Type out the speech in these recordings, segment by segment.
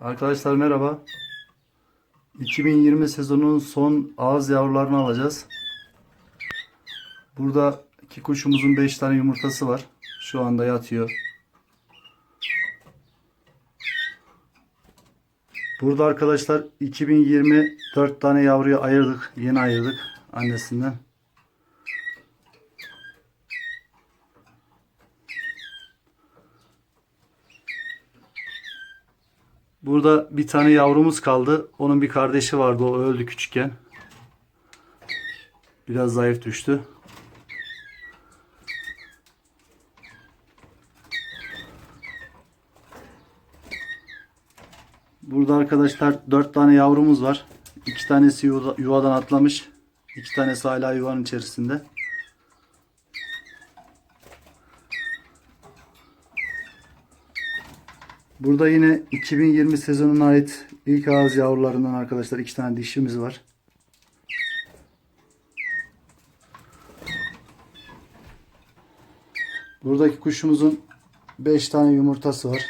Arkadaşlar merhaba. 2020 sezonunun son ağız yavrularını alacağız. Burada iki kuşumuzun 5 tane yumurtası var. Şu anda yatıyor. Burada arkadaşlar 2020 4 tane yavruyu ayırdık. Yeni ayırdık annesinden. Burada bir tane yavrumuz kaldı. Onun bir kardeşi vardı. O öldü küçükken. Biraz zayıf düştü. Burada arkadaşlar 4 tane yavrumuz var. 2 tanesi yuva- yuvadan atlamış. 2 tanesi hala yuvanın içerisinde. Burada yine 2020 sezonuna ait ilk ağız yavrularından arkadaşlar iki tane dişimiz var. Buradaki kuşumuzun 5 tane yumurtası var.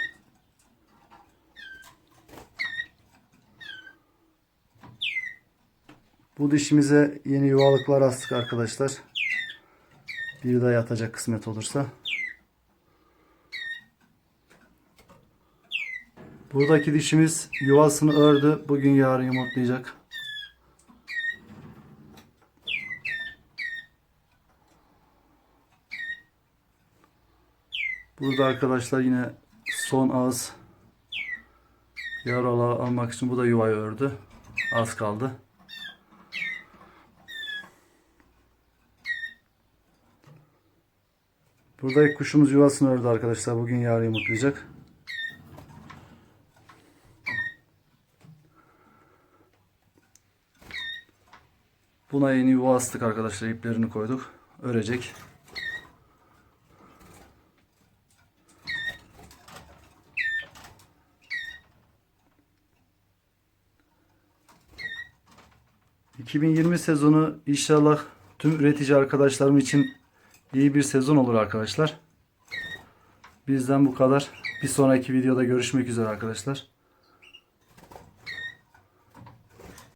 Bu dişimize yeni yuvalıklar astık arkadaşlar. Bir daha yatacak kısmet olursa. Buradaki dişimiz yuvasını ördü. Bugün yarın yumurtlayacak. Burada arkadaşlar yine son ağız yavru almak için bu da yuvayı ördü. Az kaldı. Buradaki kuşumuz yuvasını ördü arkadaşlar. Bugün yarın yumurtlayacak. Buna yeni yuva astık arkadaşlar. iplerini koyduk. Örecek. ...2020 sezonu inşallah tüm üretici arkadaşlarım için iyi bir sezon olur arkadaşlar. Bizden bu kadar. Bir sonraki videoda görüşmek üzere arkadaşlar.